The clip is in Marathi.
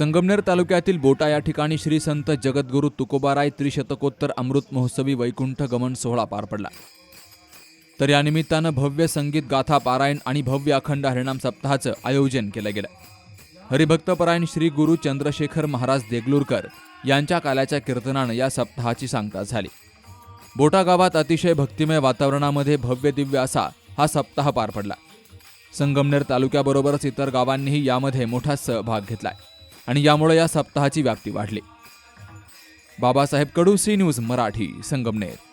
संगमनेर तालुक्यातील बोटा या ठिकाणी श्री संत जगद्गुरु तुकोबाराय त्रिशतकोत्तर अमृत महोत्सवी वैकुंठ गमन सोहळा पार पडला. तर या निमित्तानं भव्य संगीत गाथा पारायण आणि भव्य अखंड हरिणाम सप्ताहाचं आयोजन केलं गेलं. हरिभक्तपरायण श्री गुरु चंद्रशेखर महाराज देगलूरकर यांच्या काल्याच्या कीर्तनानं या सप्ताहाची सांगता झाली. बोटा गावात अतिशय भक्तिमय वातावरणामध्ये भव्य दिव्य असा हा सप्ताह पार पडला. संगमनेर तालुक्याबरोबरच इतर गावांनीही यामध्ये मोठा सहभाग घेतलाय. आणि यामुळे या सप्ताहाची व्याप्ती वाढली. Babasaheb Kadu C news Marathi Sangamner.